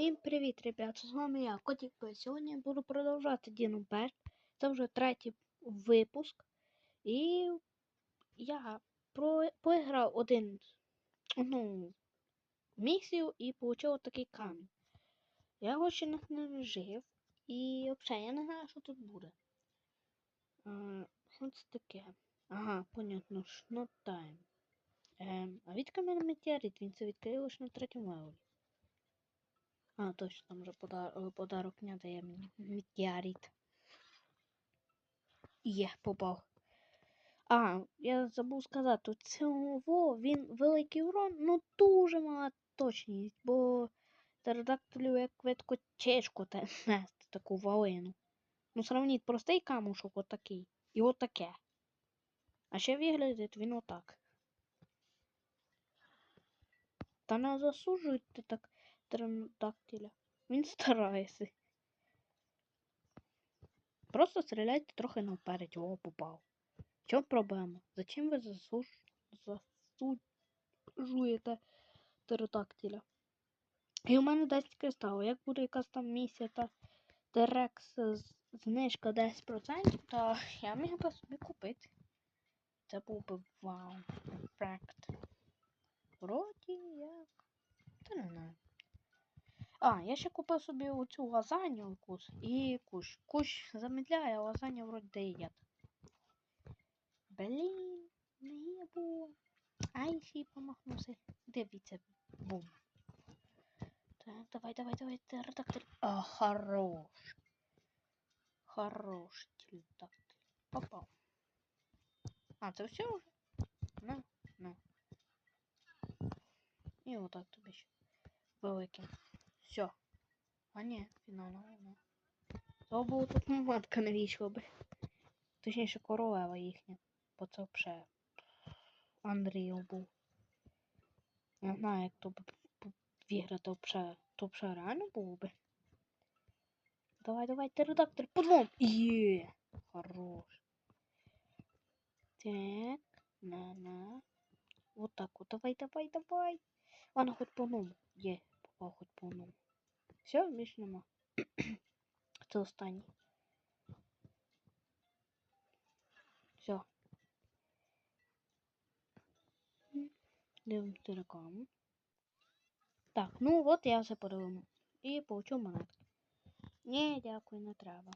Всім привіт, ребят! З вами я, Котік П. Сьогодні я буду продовжувати Діном Пет. Це вже третій випуск. І я про... поіграв один ну, місію і отримав такий камінь. Я його ще не жив. І взагалі я не знаю, що тут буде. Що це таке? Ага, понятно, Not time. Ем, а відки в метеорит, він це відкрив лише на третьому левелі. А, точно, там вже подар... е, подарок дня дає мені метеорит. Є, попав. А, я забув сказати, у цього він великий урон, ну дуже мала точність, бо птеродактилю як ветко тяжко те нести таку валину. Ну, сравніть простий камушок отакий і отаке. А ще виглядить він отак. Та не засуджуйте так птеродактиля. Він старається. Просто стріляйте трохи наперед, його попав. В чому проблема? Зачем ви засуж... засуджуєте птеродактиля? І у мене 10 кристалів. Як буде якась там місія та Терекс знижка 10%, то я міг би собі купити. Це був би вау. Ефект. Вроді як. Та не знаю. А, я ще купив собі оцю лазанью якусь і кущ. Кущ замедляє, а лазанью вроді дає. Блін, не було. Ай, ще й помахнувся. Дивіться, бум. Так, давай, давай, давай, птеродактиль. А, хорош. Хорош птеродактиль. Попав. А, це все вже? На, на. І отак тобі ще. Великим. Все. А ні, фінальна вона. То було тут матка не вийшла би. Точніше, королева їхня. Бо це вже Андрій був. Не знаю, як то б виграти вже. То вже реально було би. Давай, давай, ти редактор, подлом. Є. Хорош. Так, на-на. Вот так вот. Давай, давай, давай. Ладно, хоть по одному. Є, попав хоч по одному. Все, більше нема. Це останній. Все. Дивимося рекламу. Так, ну от я все подивив. І получив монетки. Ні, дякую, не треба.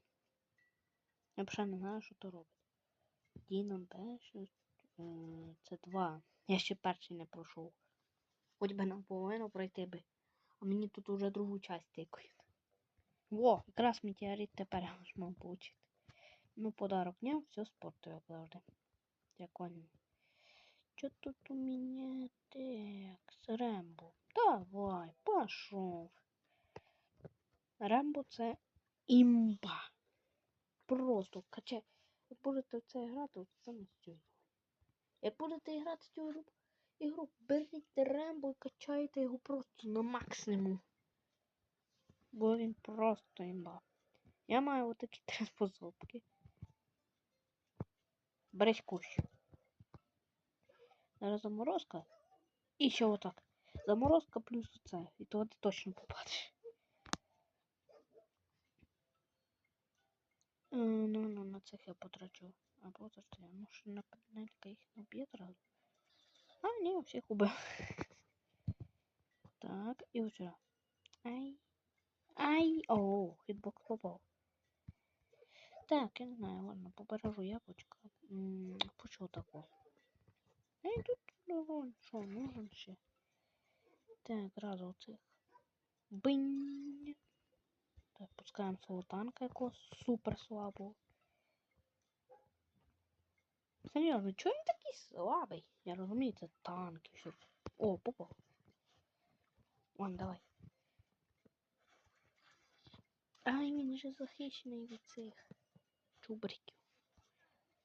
Я вже не знаю, що то робить. Діном перший. е, Це два. Я ще перший не пройшов. Хоч би наполовину пройти би. А мені тут уже другу часть тикають. Во, якраз метеорит тепер можна получити. Ну, подарок дня, все спорту, завжди. Дякую. Що тут у мене? Так, Рембо. Давай, пошов. Рембо це імба. Просто качай. Як будете в це грати, це не. Як будете грати цю ігру, ігру, беріть Рембо і качайте його просто на максимум. Бо він просто імба. Я маю отакі три способки. Береш кущ. Зараз заморозка. І ще отак. Заморозка плюс це. І то ти точно попадеш. Е, Ну, ну, на цих я потрачу. А подожди, а може на панелька їх не вб'є одразу? А, ні, всіх убив. Так, і вже. Ай. Ай! О, хітбокс попав. Так, я не знаю, ладно, побережу яблочко. Почему такого? Ей, тут ну, що, нужен ще. Так, разу оцих. Бинь. Так, пускаємо свого танка супер слабого. Серйозно, чого він такий слабий? Я це танки. Що... О, попав. Вон, давай. Ай, він же захищений від цих чубриків.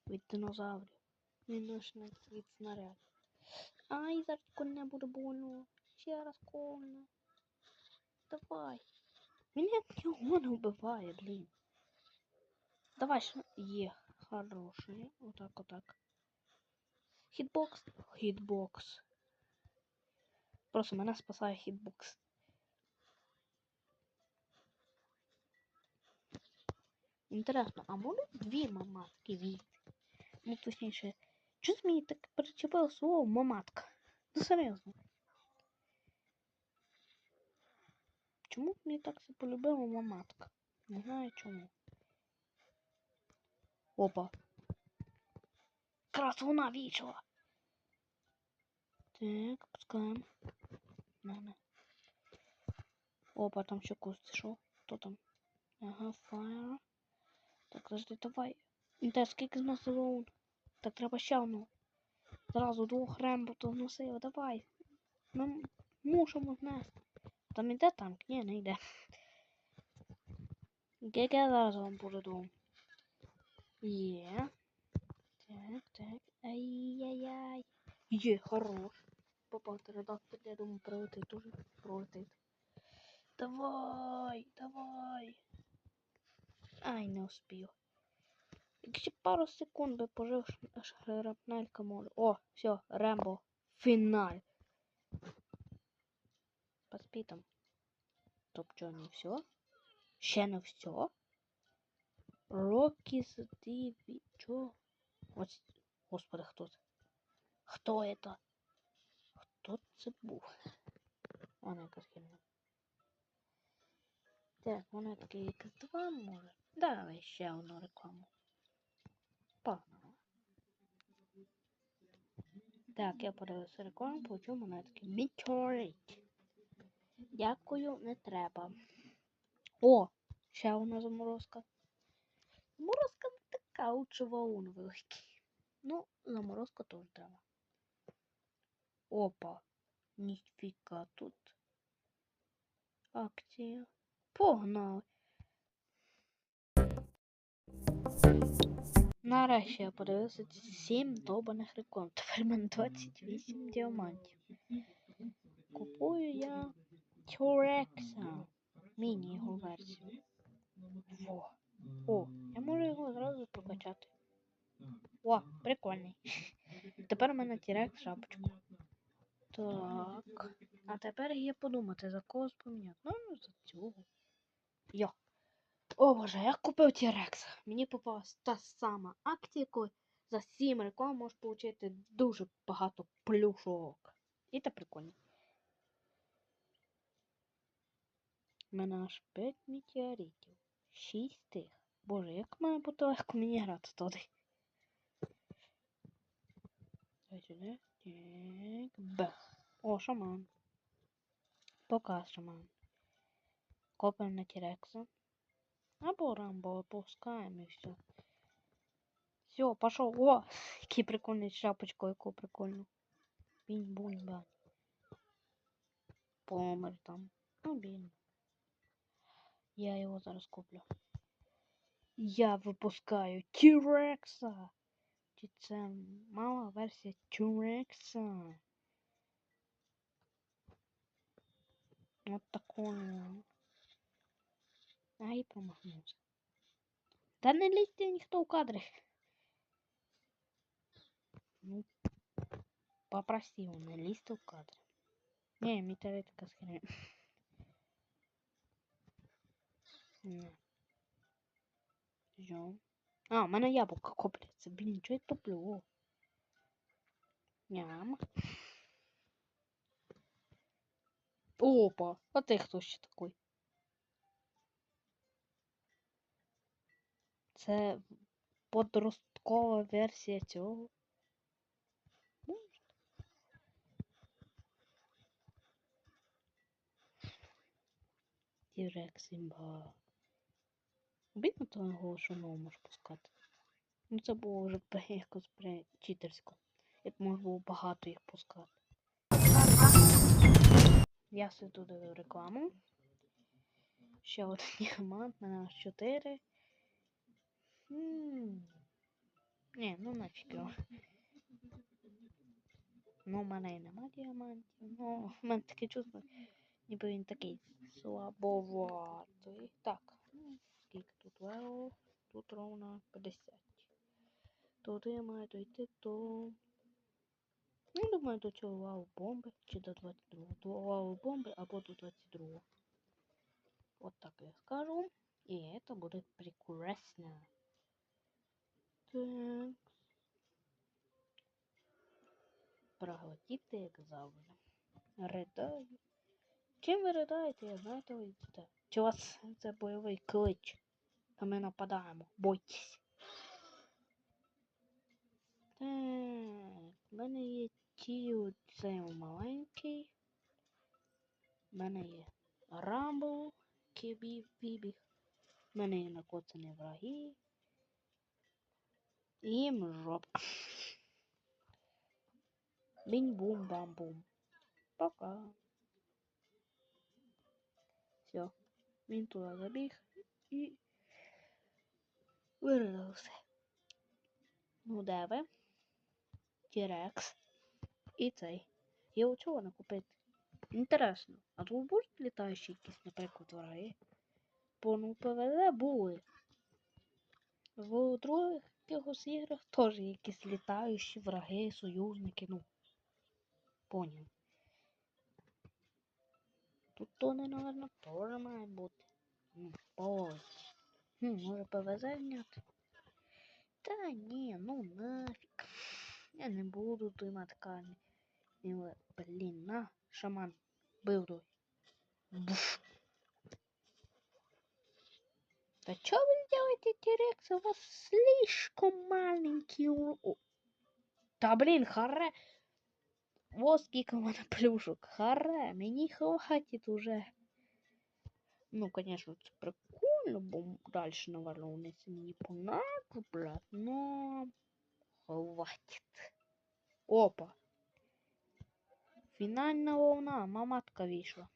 Від динозаврів. Він ношений від снарядів. Ай, зараз коня буде больно. Ще раз. Давай. Він як його не вбиває, блін. Давай, що є. Хороший. Отак, отак. Хитбокс? Хитбокс. Просто мене спасає хітбокс. Інтересно, а може дві маматки війти? Ну, точніше, чуть мені так причепило слово маматка. Ну серйозно. Чому мені так це полюбила маматка? Не знаю чому. Опа. Якраз вона вічила. Так, пускаємо. На-на. Опа, там ще куст що? Хто там? Ага, фаєр. Так, подожди, давай. Інте, скільки з нас зоун? Так, треба ще одну. Зразу двох ремботів носив, давай. Ми мусимо знести. Там іде танк? Ні, не йде. ГГ зараз вам буде двом. Є. Так. Ай-яй-яй. Є, хорош. Попав редактор, я думаю, пролетить дуже. Пролетить. Давай, давай. Ай, не успів. Якщо пару секунд би пожив шрапнелька може. О, все, Рембо. Фіналь. По спітам. Топ чо, не все? Ще не все? Рокі Стіві. Чо? Ось, господи, хто це? Хто это? Хто це був? А, не якась херня. Так, вона таки якась два може. Давай ще одну рекламу. Погнали. Так, я подивився рекламу, получив монетки. Meteorite. Дякую, не треба. О, ще одна заморозка. Заморозка не така, лучше ваун великий. Ну, заморозка теж треба. Опа. Ніфіка тут. Акція. Погнали. Нарешті я подивився 7 добаних реклам. Тепер мене 28 діамантів. Купую я Тюрекса. Міні його версію. Во. О, я можу його зразу прокачати. О, прикольний. Тепер у мене Тірек шапочку. Так. А тепер є подумати, за кого поміняти. Ну, ну, за цього. Йо. О боже, я купив Тірекс. Мені попалась та сама акція, коли за 7 реклам можеш отримати дуже багато плюшок. І це прикольно. У мене аж 5 метеоритів. 6 тих. Боже, як має бути легко мені грати туди. Сюди. Так. Б. О, шаман. Пока шаман. Копаємо на Тірекса. Або Рамбо опускаємо і все. Все, пошел. О, який прикольний шапочку, яку прикольну. Бінь бунь бань. Помер там. Ну, блін. Я його зараз куплю. Я випускаю Тірекса. Чи це мала версія Тюрекса? Вот такой. Ай, промахнувся. Та не лізьте ніхто в кадри. Ну, попросив, не лізьте в кадри. Не, метеоритка з херня. Не. Жо. А, у мене яблуко копляться. Блін, чого я топлю? Ням. Опа, а ти хто ще такий? Це подросткова версія цього. Імба. Обідно того, нову можеш пускати. Ну це було вже якось читерсько. Як можна було багато їх пускати. Я тут дивив рекламу. Ще один діамант, мене аж 4. М. Ні, ну нафіг його. Ну, в мене і нема діамантів. Ну, в мене таке чувство, ніби він такий слабоватий. Так, скільки тут лео? Тут ровно 50. Туди має дойти до... Ну, думаю, до цього вау бомби чи до 22. До вау бомби або до 22. От так я скажу. И это будет прекрасно. Так. Проглотіти, як завжди. Ридаю. Чим ви riдаєте, я знаю, то йдете. У вас це бойовий клич? А ми нападаємо. Бойтесь. Так, в мене є ті цей маленький. В мене є Рамбл, Кібі, Бібі. В мене є накоцані враги. І жопа. Бінь-бум-бам-бум. Пока. Він туди забіг і вирвався. Ну, де ви? Тірекс. І цей. Я у чого не купити? Інтересно, а тут будуть літаючі якісь, наприклад, враги? Бо ну ПВЗ були. В других якихось іграх теж якісь літаючі враги, союзники, ну. Поняв. Тут то не, наверное, теж має бути. Ну, ой. Хм, може ПВЗ зняти? Та ні, ну нафіг. Я не буду тримати камінь. І, блін, на, шаман. Бив той. Буф. Да что вы делаете, Терекс? У вас слишком маленький у... Да блин, харе. Вот сколько у мене плюшок. Харе, мені хватит уже. Ну, конечно, це прикольно, бо далі наверное, вони це мені понадоблять, но хватит. Опа. Фінальна волна, маматка вийшла.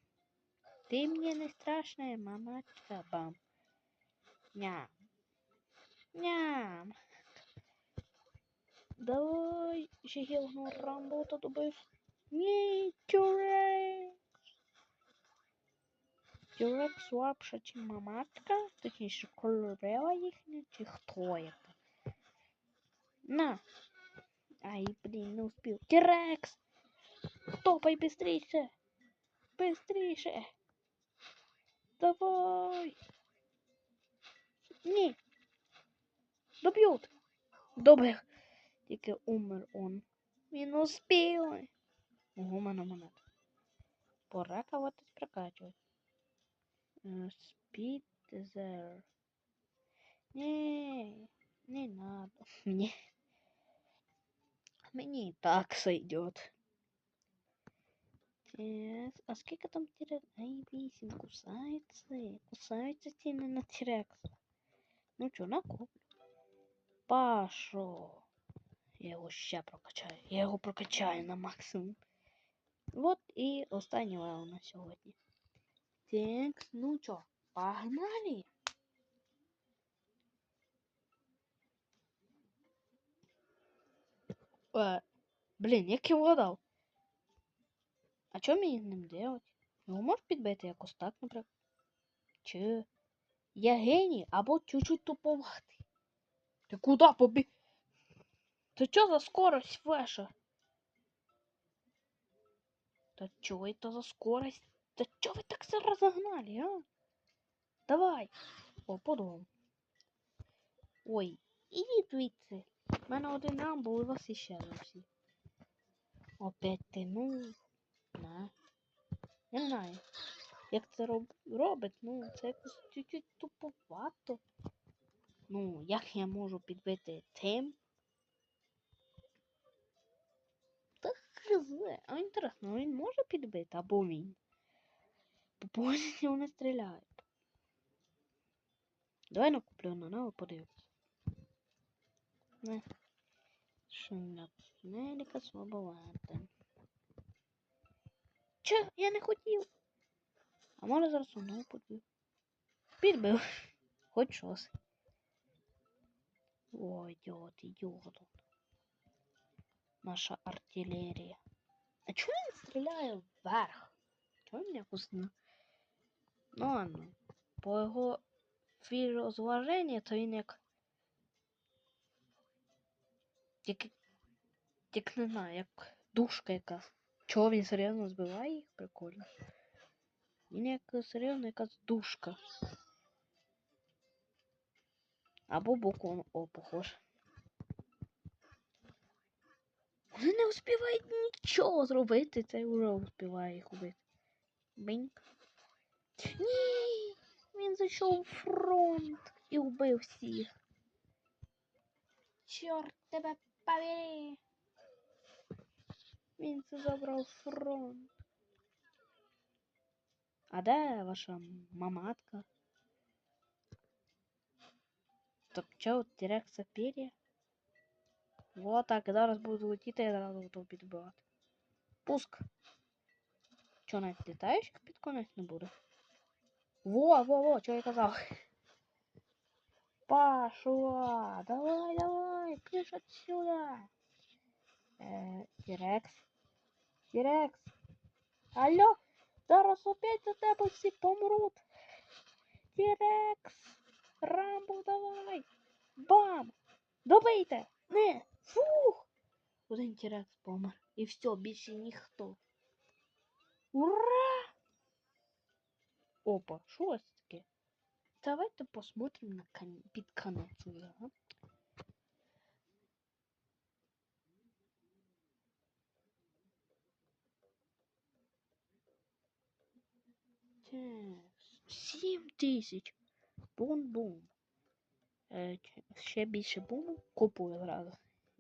Ти мені не страшна, маматка, бам. Ням. Ням. Давай, ще є одного рамбота добив. Ні, Тюрекс. Тюрекс слабша, чи маматка, точніше, королева їхня, чи хто это? На. Ай, блін, не успів. Тірекс! Топай быстріше! Быстріше! Давай! Ні! Доб'ють! Добре! Тільки умер он. Він успів! Ого, мене монет. Пора кого-то прокачувати. Speed there. Не, не надо. Мне. Мне и так сойдет. Так, а сколько там тирекс? Ай, вісім кусается. Кусается тіни на тирекс. Ну чё, накоплю. Пашо. Я його ще прокачаю. Я його прокачаю на максимум. Вот і останній левел на сьогодні. Так, ну чё, погнали? Э, блін, як я вгадав. А що мені ним делать? Його можеш підбити якось так, наприклад? Чи я геній або чуть-чуть туповатий? Ти куди побіг? Ты чё за скорость флеша? Да чё это за скорость? Да чё вы так все разогнали, а? Давай. О, подумав. Ой, ідіть звідси. У мене один рамбо, і вас іще всі. Опять ти, ну. На. Я не знаю. Як це роб... робить, ну, це якось чуть-чуть туповато. Ну, як я можу підбити тим? Хз. А інтересно, він може підбити або він. По позиції не стріляє. Давай накуплю на нову подивимось. Не. Шумнеліка слабовата. Че? Я не хотів. А може зараз знову подбив. Підбив. Хоч щось. Ой, идиот, идиот. Наша артиллерия. А чого він стріляє вверх? Чого він якось не... Ну ладно. По його філозваженню, то він як... Як... Як не знаю, як душка якась. Чого він серйозно збиває їх? Прикольно. Він як серйозно якась душка. Або букву О, похож. Вони не успівають нічого зробити, це вже успіває їх убити. Биньк. Ні! Він зайшов у фронт і вбив всіх. Чорт тебе побери! Він це забрав фронт. А де ваша маматка? Так чого Терекса пер'я? Вот так, зараз буду летіти, я зразу готов підбивати. Пуск. Чо навіть літаючих під конець не буде? Во, во, во, що я казав. Пошла! Давай, давай, пиш отсюда. Э, Тірекс. Тірекс. Алло, зараз опять за тебе всі помруть. Тірекс. Рамбо, давай. Бам! Добийте! Не! Фух! Один тірекс помер. І все, більше ніхто. Ура! Опа, що це таке? Давайте посмотрим на кон... під конець уже, а? Так, сім тисяч. Бум-бум. Е, ч- ще більше буму купую зразу.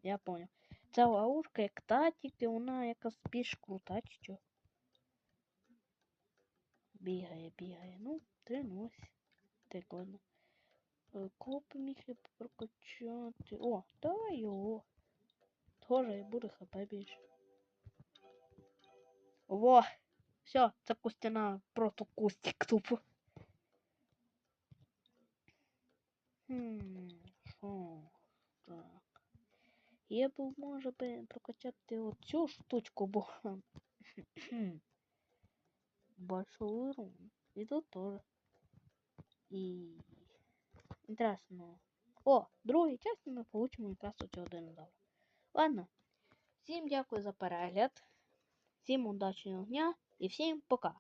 Я понял. Ця ловушка як та, тільки вона якась більш крута, чи що. Бігає, бігає. Ну, тренусь. Так, ладно. Е, Копи міг я прокачати. О, давай його. Тоже і буде хп більше. Во! Все, це кустяна, просто кустик тупо. Хм, що? Я б може би прокачати оцю штучку, бо большой урон. І тут теж. І інтересно. О, другій часті ми получимо якраз оцього динозавра. Ладно. Всім дякую за перегляд. Всім удачного дня і всім пока.